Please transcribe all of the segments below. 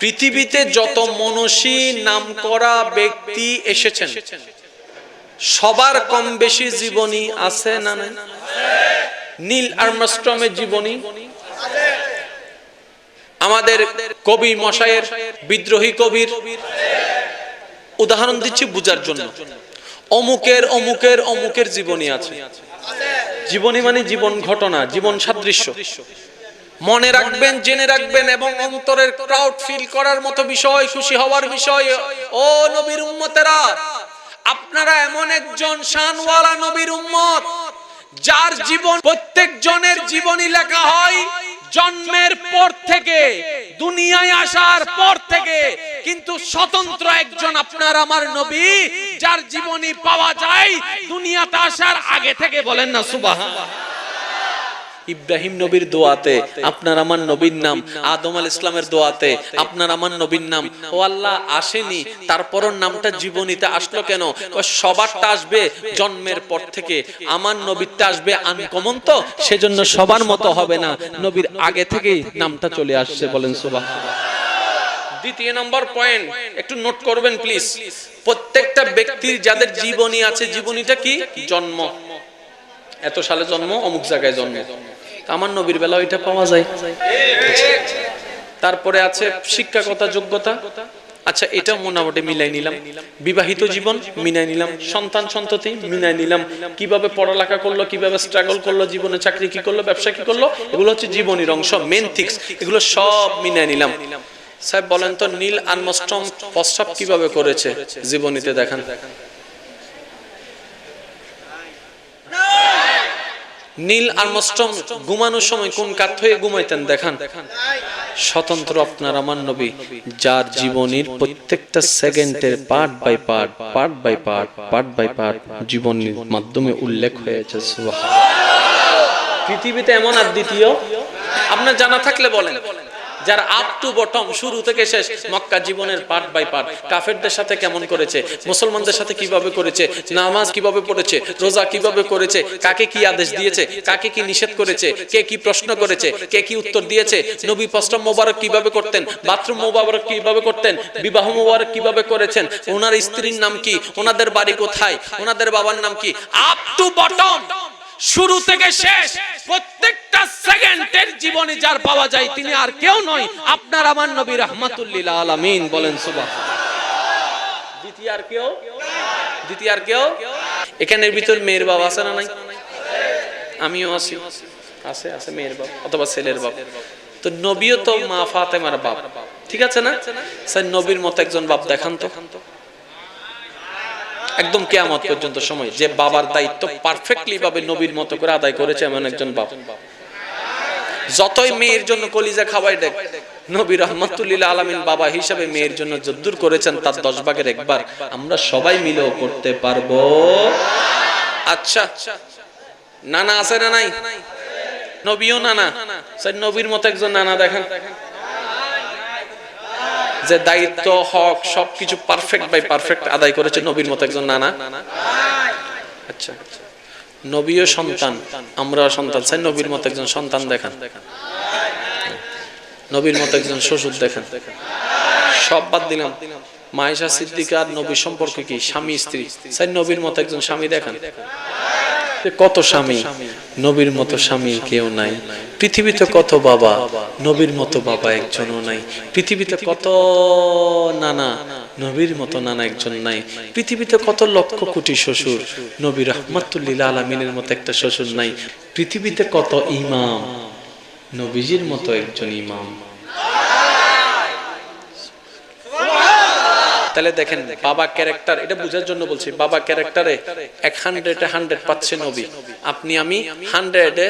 পৃথিবীতে যত মনসী নাম করা ব্যক্তি এসেছেন, সবার কম বেশি জীবনী আছে না নীল আর্মস্ট্রমের জীবনী, আমাদের কবি মশায়ের বিদ্রোহী কবির, উদাহরণ দিচ্ছি বুঝার জন্য। অমুকের অমুকের অমুকের জীবনী আছে। জীবনী মানে জীবন ঘটনা, জীবন সাদৃশ্য। মনে রাখবেন, জেনে রাখবেন এবং অন্তরের ক্রাউড ফিল করার মতো বিষয়, খুশি হওয়ার বিষয়, ও নবীর উম্মতেরা, আপনারা এমন একজন শানওয়ালা নবীর উম্মত, যার জীবন প্রত্যেক জনের জীবনী লেখা হয়, জন্মের পর থেকে, দুনিয়ায় আসার পর থেকে, কিন্তু স্বতন্ত্র একজন আপনার আমার নবী, যার জীবনী পাওয়া যায়, দুনিয়াতে আসার আগে থেকে বলেন না সুবাহ ইব্রাহিম নবীর দোয়াতে, আপনার আমার নবীর নাম, আদম আল ইসলামের দোয়াতে, আপনার আমার নবীর নাম। ও আল্লাহ, আসেনি তারপর নামটা জীবনীতে আসলো কেন? সবারটা আসবে জন্মের পর থেকে। আমার নবীরটা আসবে আনকমন তো, সেজন্য সবার মতো হবে না। নবীর আগে থেকেই নামটা চলে আসছে, বলেন সুবাহ দ্বিতীয় নম্বর পয়েন্ট, একটু নোট করবেন, প্লিজ। প্রত্যেকটা ব্যক্তির যাদের জীবনী আছে, জীবনীটা কি? জন্ম। এত সালে জন্ম, অমুক জায়গায় জন্ম। আমার নবীর বেলা ওইটা পাওয়া যায়। তারপরে আছে শিক্ষাগতা যোগ্যতা। আচ্ছা এটা মোটামুটি মিলাই নিলাম। বিবাহিত জীবন মিলাই নিলাম। সন্তান সন্ততি মিলাই নিলাম। কীভাবে পড়ালেখা করল, কীভাবে স্ট্রাগল করল, জীবনে চাকরি কি করল, ব্যবসা কি করল, এগুলো হচ্ছে জীবনের অংশ মেন থিক্স এগুলো সব মিলাই নিলাম। সাহেব বলেন তো, নীল আনমস্টম প্রস্রাব কীভাবে করেছে? জীবনীতে দেখান দেখান। নীল আর্মস্ট্রং ঘুমানোর সময় কোন কাঠ হয়ে ঘুমাইতেন দেখান। স্বতন্ত্র আপনার আমার নবী, যার জীবনের প্রত্যেকটা সেকেন্ডের part by part part by part part by part জীবনের মাধ্যমে উল্লেখ হয়েছে পৃথিবীতে এমন আর দ্বিতীয়? আপনার জানা থাকলে বলেন। যার আপ টু বটম শুরু থেকে শেষ, মক্কা জীবনের পার্ট বাই পার্ট কাফেরদের সাথে কেমন করেছে, মুসলমানদের সাথে কীভাবে করেছে, নামাজ কীভাবে পড়েছে, রোজা কীভাবে করেছে, কাকে কি আদেশ দিয়েছে, কাকে কি নিষেধ করেছে, কে কি প্রশ্ন করেছে, কে কি উত্তর দিয়েছে, নবী প্রশ্ন মোবারক কীভাবে করতেন, বাথরুম মোবারক কীভাবে করতেন, বিবাহ মোবারক কীভাবে করেছেন, ওনার স্ত্রীর নাম কি, ওনাদের বাড়ি কোথায়, ওনাদের বাবার নাম কি আপ টু বটম শুরু থেকে শেষ, প্রত্যেকটা সেকেন্ডের জীবনে যার পাওয়া যায় তিনি আর কেউ নয়, আপনার আমার নবী রহমাতুল্লিল আলামিন বলেন সুবাহ এখানের ভিতর মেয়ের বাবা আমিও আছি। আছে মেয়ের ছেলের তো মা ফাতেমার বাপ, ঠিক আছে না? স্যার, নবীর মতো একজন বাপ দেখান তো। একদম কেয়ামত পর্যন্ত সময়। যে বাবার দায়িত্ব পারফেক্টলি ভাবে নবীর মতো করে আদায় করেছে এমন একজন বাপ। যতই মেয়ের জন্য কলিজা খাওয়াই দেখ, নবী রহমতুল্লিল আলমিন বাবা হিসাবে মেয়ের জন্য যদ্দুর করেছেন, তার দশ ভাগের একবার। আমরা সবাই মিলেও করতে পারব। আচ্ছা নানা আছে না নাই? নবীও নানা। নবীর মতো একজন নানা দেখেন। যে দায়িত্ব, হক, সবকিছু পারফেক্ট বাই পারফেক্ট আদায় করেছে নবীর মতো একজন নানা। আচ্ছা। নবীও সন্তান আমরা সন্তান। চাই নবীর মতো একজন সন্তান দেখান। নবীর মতো একজন শ্বশুর দেখেন। সব বাদ দিলাম। মায়েশা সিদ্দিকা আর নবীর সম্পর্কে কি? স্বামী, স্ত্রী। চাই নবীর মতো একজন স্বামী দেখান। কত স্বামী? নবীর মতো স্বামী কেউ নাই। পৃথিবীতে কত বাবা? নবীর মতো বাবা একজনও নাই। পৃথিবীতে কত নানা? নবীর মতো নানা একজন নাই। পৃথিবীতে কত লক্ষ কোটি শ্বশুর? নবী রহমতুল্লিল আলমিনের মতো একটা শ্বশুর নাই। পৃথিবীতে কত ইমাম? নবীজির মতো একজন ইমাম। তাহলে দেখেন, বাবা ক্যারেক্টার এটা বোঝার জন্য বলছি, বাবা ক্যারেক্টারে এক হান্ড্রেডে হান্ড্রেড পাচ্ছে নবী। আপনি আমি হান্ড্রেডে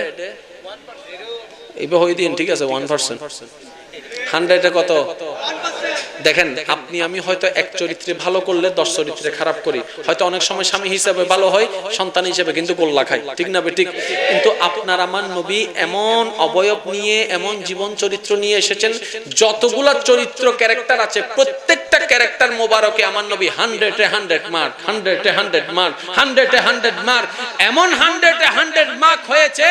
এইভাবে দিন, ঠিক আছে ওয়ান পার্সেন্ট হান্ড্রেডে কত? দেখেন, আপনি আমি হয়তো এক চরিত্রে ভালো করলে দশ চরিত্রে খারাপ করি। হয়তো অনেক সময় স্বামী হিসেবে ভালো হয়, সন্তান হিসেবে কিন্তু গোল্লা খাই ঠিক না ঠিক? কিন্তু আপনার আমার নবী এমন অবয়ব নিয়ে, এমন জীবন চরিত্র নিয়ে এসেছেন, যতগুলা চরিত্র ক্যারেক্টার আছে, প্রত্যেক প্রত্যেকটা ক্যারেক্টার মোবারকে আমার নবী hundred mark hundred mark hundred mark এমন হান্ড্রেড মার্ক হয়েছে,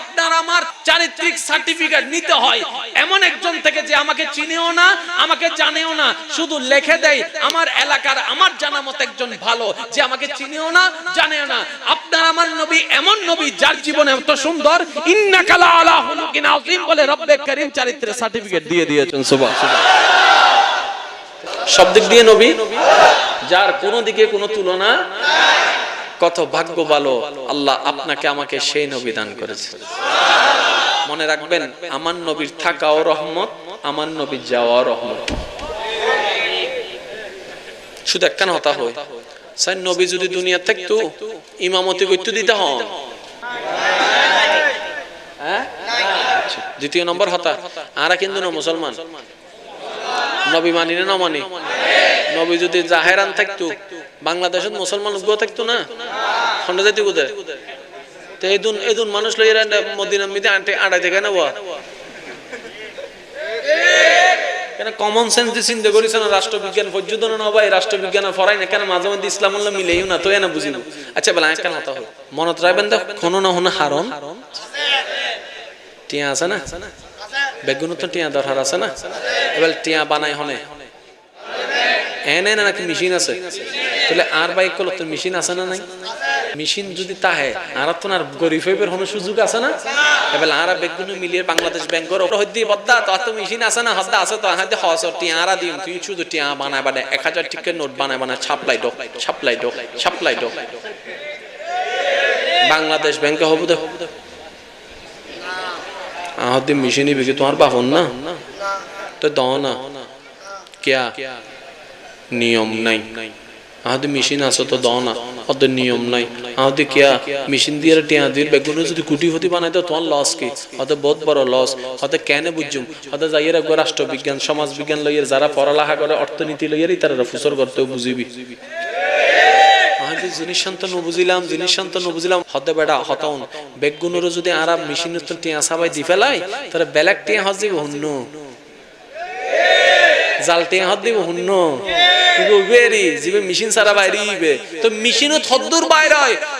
আপনার আমার চারিত্রিক সার্টিফিকেট নিতে হয়। এমন একজন থেকে যে আমাকে চিনেও না, আমাকে জানেও না, শুধু লিখে দেয়, আমার এলাকার আমার জানা মত একজন ভালো যে আমাকে চিনেও না, জানেও না। আপনার আমার নবী এমন নবী যার জীবন এত সুন্দর ইন্নাকালা আলা হুলুকিন আযীম বলে রব্বে করিম চারিত্রের সার্টিফিকেট দিয়ে দিয়েছেন সুবহান সব দিক দিয়ে নবী। যার কোনো দিকে কোনো তুলনা কত ভাগ্য ভালো আল্লাহ আপনাকে আমাকে সেই নবী দান করেছে। মনে রাখবেন, আমার নবীর থাকাও রহমত, আমার নবীর যাওয়াও রহমত। শুধু একখান হতা হয়। স্যার, নবী যদি দুনিয়া থাকতো, ইমামতি করতে দিতে হন। হ্যাঁ? দ্বিতীয় নম্বর হতা। আরা কিন্তু না মুসলমান। নবী মানি না মানি নবী যদি জাহেরান থাকতো বাংলাদেশত মুসলমান উগ্র থাকতো না? খন্ড যাইতে কোথায়? তো মানুষ লই মদিনা মিতে নেওয়া কেন কমন সেন্স দিয়ে চিন্তা করিস না, রাষ্ট্রবিজ্ঞান পর্যন্ত না ভাই রাষ্ট্রবিজ্ঞান ফরাই না, কেন মাঝে মধ্যে ইসলাম উল্লাহ মিলেইও না তো এনা বুঝিব আচ্ছা বেলা কেন হতা হয় মনত রাখবেন তো, কোনো না হনো হারন টিয়া আছে না? বেগুন তো টিয়া দরকার আছে না? এবার টিয়া বানাই হনে। এনে না নাকি মেশিন আছে? তাহলে আর বাইক করল তোর মেশিন আছে না নাই? মেশিন যদি তাহে আর তো আর গরিব হইবার কোনো সুযোগ আছে না? এবার আর বেগুন মিলিয়ে বাংলাদেশ ব্যাংকের ওপর হইতে বদ্দা তো তো মেশিন আছে না? হদ্দা আছে তো হাতে হস টিয়া আরা দিম, তুই শুধু টিয়া বানায় বানায়, এক হাজার টিকের নোট বানায় বানায়, ছাপলাই ডোক ছাপলাই ডোক ছাপলাই ডোক বাংলাদেশ ব্যাংকে হবু দে। আহদি মেশিনই বিকি তোমার বাহন না তো দাও না क्या? নিয়ম নাই আহাদি মেশিন আছে তো দাও না ওদের নিয়ম নাই আহাদি কিয়া মেশিন দিয়ে টিয়া দিয়ে বেগুন যদি কুটি ফুটি বানাই তো তোমার লস কি হতে বহুত বড় লস হতে কেন বুঝুম হতে যাইয়ের একবার রাষ্ট্রবিজ্ঞান সমাজ বিজ্ঞান লইয়ের যারা পড়ালেখা করে অর্থনীতি লইয়েরই তারা ফুসর করতেও বুঝিবি আহাদি জিনিস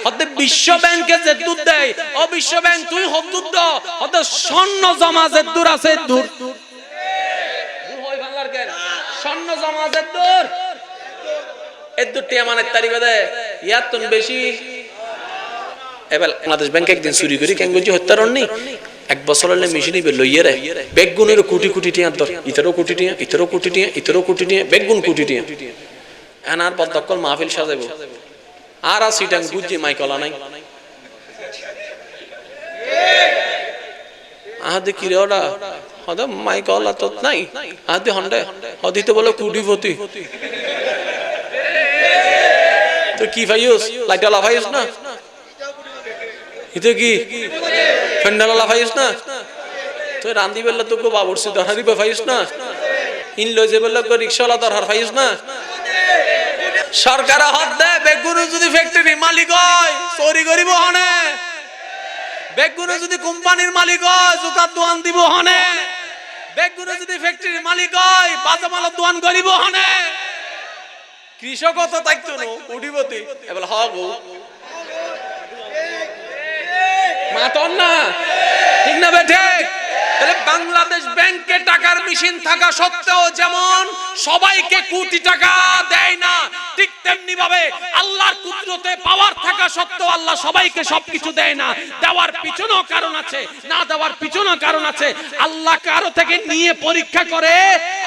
হতে বিশ্ব ব্যাংকে যে দুধ দেয় বিশ্ব ব্যাংক, তুই হদ্দুর দ। হতে স্বর্ণ জমা দূর। আছে স্বর্ণ জমা দূর এদুর টিয়া মানে তারিখ দে ইয়ার তুন বেশি। এবার বাংলাদেশ ব্যাংক একদিন চুরি করি কেঙ্গজি হত্যার নি এক বছর হলে মেশিন ইবে লইয়ে রে। বেগুনের কোটি কোটি টিয়া দর, ইতরও কোটি টিয়া, ইতরও কোটি টিয়া, ইতরও কোটি টিয়া, বেগুন কোটি টিয়া। এনার বদকল মাহফিল সাজাইব। আর আর সিটাং বুঝছি মাইকলা নাই। আহাদে কি রে ওটা হদে মাইকলা তো নাই। আহাদে হন্ডে। হদিতে বলে কুটিপতি। তো কি ভাইস লাইটলা ভাইস না ইতে কি ফেন্ডালা ভাইস না তুই রান্দি বেলা তোকে বাবুরসি দরহারি ভাইস না ইন লই যে বেলা রিক্সাওয়ালা দরহার ভাইস না সরকার হাত দেয় বেগুনে যদি ফ্যাক্টরি মালিক হয় চুরি করিব হনে বেগুনে যদি কোম্পানির মালিক হয় জুতার দোকান দিব হনে বেগুনে যদি ফ্যাক্টরির মালিক হয় বাজামালার দোকান করিব হনে কৃষক তো। থাকতো না উঠিবতি এবার হব মাতন না ঠিক না বেঠে বাংলাদেশ ব্যাংকে টাকার মেশিন থাকা সত্ত্বেও যেমন সবাইকে কোটি টাকা দেয় না, ঠিক তেমনি ভাবে আল্লাহর কুদরতে পাওয়ার থাকা সত্ত্বেও আল্লাহ সবাইকে সবকিছু দেয় না। দেওয়ার পিছনেও কারণ আছে, না দেওয়ার পিছনেও কারণ আছে। আল্লাহ কারও থেকে নিয়ে পরীক্ষা করে,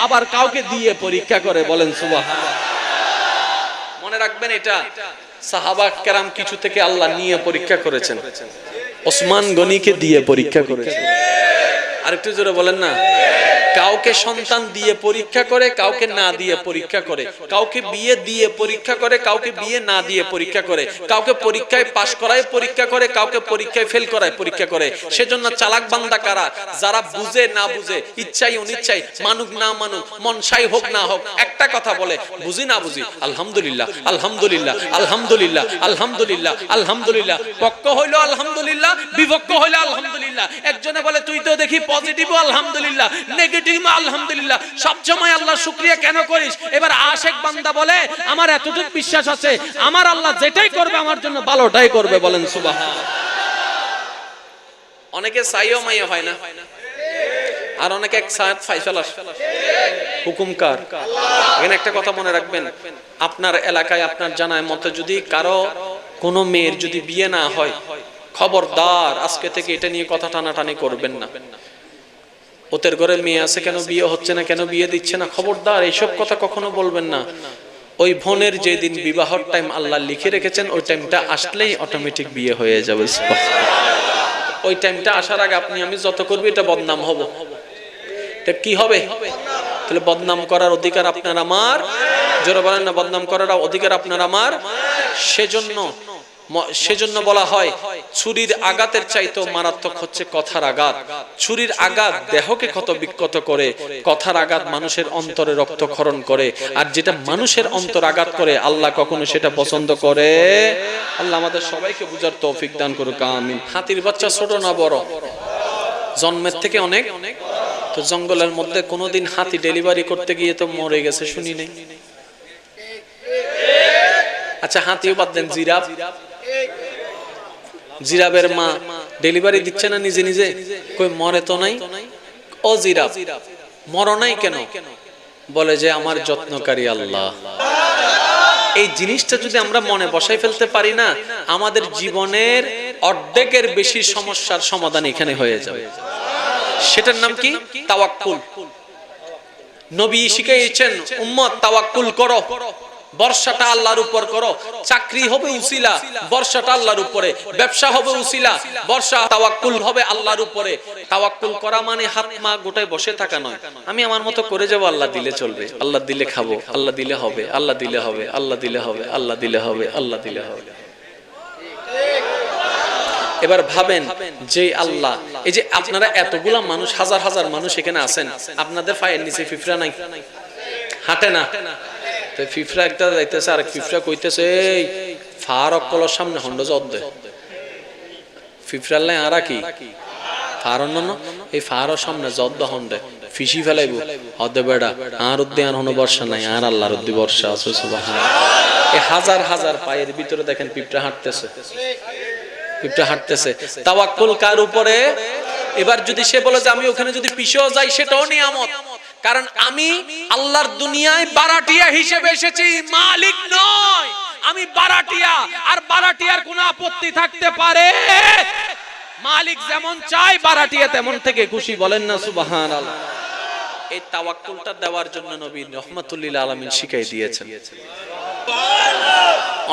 আবার কাউকে দিয়ে পরীক্ষা করে, বলেন সুবহানাল্লাহ। মনে রাখবেন এটা সাহাবা কেরাম কিছু থেকে আল্লাহ নিয়ে পরীক্ষা করেছেন। ওসমান গনিকে দিয়ে পরীক্ষা করেছেন। আরেকটু জোরে বলেন না। কাউকে সন্তান দিয়ে পরীক্ষা করে, কাউকে না দিয়ে পরীক্ষা করে। কাউকে বিয়ে দিয়ে পরীক্ষা করে, কাউকে বিয়ে না দিয়ে পরীক্ষা করে। কাউকে পরীক্ষায় পাশ করায় পরীক্ষা করে, কাউকে পরীক্ষায় ফেল করায় পরীক্ষা করে। সেজন্য চালাক বান্দা কারা? যারা বুঝে, না বুঝে, ইচ্ছাই, অনিচ্ছাই, মানুক, না মানুক মনসাই হোক, না হোক, একটা কথা বলে, বুঝি, না বুঝি? আলহামদুলিল্লাহ আলহামদুলিল্লাহ আলহামদুলিল্লাহ আলহামদুলিল্লাহ আলহামদুলিল্লাহ। পক্ষ হইল আলহামদুলিল্লাহ বিপক্ষ হইল আলহামদুলিল্লাহ। একজনে বলে, তুই তো দেখি পজিটিভ আলহামদুলিল্লাহ নেগেটিভ আলহামদুলিল্লাহ। সব সময় আল্লাহ শুক্রিয়া কেন করিস? এবার আশেক বান্দা বলে, আমার বিশ্বাস আছে, আমার আল্লাহ যেটাই করবে আমার জন্য ভালোটাই করবে। বলেন সুবাহ অনেকে সাইও মাইও হয় না। আর অনেকে এক হুকুমকার এখানে একটা কথা মনে রাখবেন। আপনার এলাকায়, আপনার জানায় মতে যদি কারও কোনো মেয়ের যদি বিয়ে না হয়, খবরদার আজকে থেকে এটা নিয়ে কথা টানাটানি করবেন না। ওদের ঘরে মেয়ে আছে কেন, বিয়ে হচ্ছে না কেন, বিয়ে দিচ্ছে না? খবরদার এইসব কথা কখনো বলবেন না। ওই বোনের যেদিন বিবাহর টাইম আল্লাহ লিখে রেখেছেন, ওই টাইমটা আসলেই অটোমেটিক বিয়ে হয়ে যাবে ওই টাইমটা আসার আগে আপনি, আমি যত করবি এটা বদনাম হব। এটা কি হবে? তাহলে বদনাম করার অধিকার আপনার আমার, জোরে বলেন না, বদনাম করার অধিকার আপনার আমার? সেজন্য সেজন্য বলা হয়, ছুরির আঘাতের চাইতেও মারাত্মক হচ্ছে কথার আঘাত। ছুরির আঘাত দেহকে ক্ষত বিক্ষত করে, কথার আঘাত মানুষের অন্তরে রক্তক্ষরণ করে। আর যেটা মানুষের অন্তর আঘাত করে, আল্লাহ কখনো সেটা পছন্দ করে? আল্লাহ আমাদের সবাইকে বুঝার তৌফিক দান করুক, আমিন। হাতির বাচ্চা ছোট না বড়? জন্মের থেকে অনেক? তো জঙ্গলের মধ্যে কোনোদিন হাতি ডেলিভারি করতে গিয়ে তো মরে গেছে, শুনি নাই। আচ্ছা হাতিও বাদ দেন, জিরাফ? জিরাফের মা ডেলিভারি দিচ্ছে না নিজে নিজে? কই, মরে তো নাই? ও জিরাফ, মর নাই কেন? বলে যে আমার যত্নকারী আল্লাহ। এই জিনিসটা যদি আমরা মনে বসাই ফেলতে পারি না, আমাদের জীবনের অর্ধেকের বেশি সমস্যার সমাধান এখানে হয়ে যাবে। সেটার নাম কি? তাওয়াক্কুল। নবী শিখিয়েছেন উম্মত, তাওয়াক্কুল করো। বর্ষাটা আল্লাহর উপর করো। চাকরি হবে উসিলা, বর্ষাটা আল্লাহর উপরে। ব্যবসা হবে উসিলা, বর্ষা তাওয়াক্কুল হবে আল্লাহর উপরে। তাওয়াক্কুল করা মানে হাত মা গোটায় বসে থাকা নয়। আমি আমার মতো করে যাব, আল্লাহ দিলে চলবে। আল্লাহ দিলে খাব, আল্লাহ দিলে হবে, আল্লাহ দিলে হবে, আল্লাহ দিলে হবে, আল্লাহ দিলে হবে, আল্লাহ দিলে হবে। এবার ভাবেন, যে আল্লাহ, এই যে আপনারা এতগুলা মানুষ, হাজার হাজার মানুষ এখানে আছেন, আপনাদের পায়ের নিচে ফিফরা নাই? হাঁটে না? তো ফিফরা একটা আর ফিফরা কইতেছে, এই সামনে হন্ড দে। ফিফরার লাই কি? এই সামনে হন্ডে ফিসি ফেলাইব। হদে বেড়া, আর উদ্দি আর হনো বর্ষা নাই, আর আল্লাহর উদ্দি বর্ষা আছে, সুবহান এই হাজার হাজার পায়ের ভিতরে দেখেন পিঁপড়া হাঁটতেছে। পিঁপড়া হাঁটতেছে। তাওয়াক্কুল কার উপরে? এবার যদি সে বলে যে, আমি ওখানে যদি পিছেও যাই, সেটাও নিয়ামত। কারণ আমি আল্লাহর দুনিয়ায় বারাটিয়া হিসেবে এসেছি, মালিক নয়। আমি বারাটিয়া, আর বারাটিয়ার কোনো আপত্তি থাকতে পারে। মালিক যেমন চায়, বারাটিয়া তেমন থেকে খুশি, বলেন না সুবাহান এই তাওয়াক্কুলটা দেওয়ার জন্য নবী রহমাতুল্লিল আলমিন শিখাই দিয়েছেন।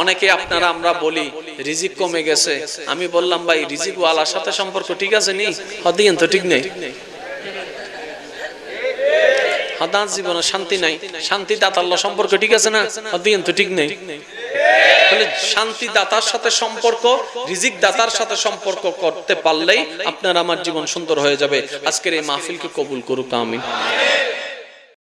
অনেকে আপনারা আমরা বলি, রিজিক কমে গেছে। আমি বললাম, ভাই রিজিক ওয়ালার সাথে সম্পর্ক ঠিক আছে নি? হদিয়েন তো ঠিক নেই। হদান জীবনে শান্তি নাই। শান্তি দাতাল্লাহ সম্পর্ক ঠিক আছে না? হদিয়েন তো ঠিক নেই। তাহলে শান্তি দাতার সাথে সম্পর্ক, রিজিক দাতার সাথে সম্পর্ক করতে পারলেই আপনার আমার জীবন সুন্দর হয়ে যাবে। আজকের এই মাহফিলকে কবুল করুক আমি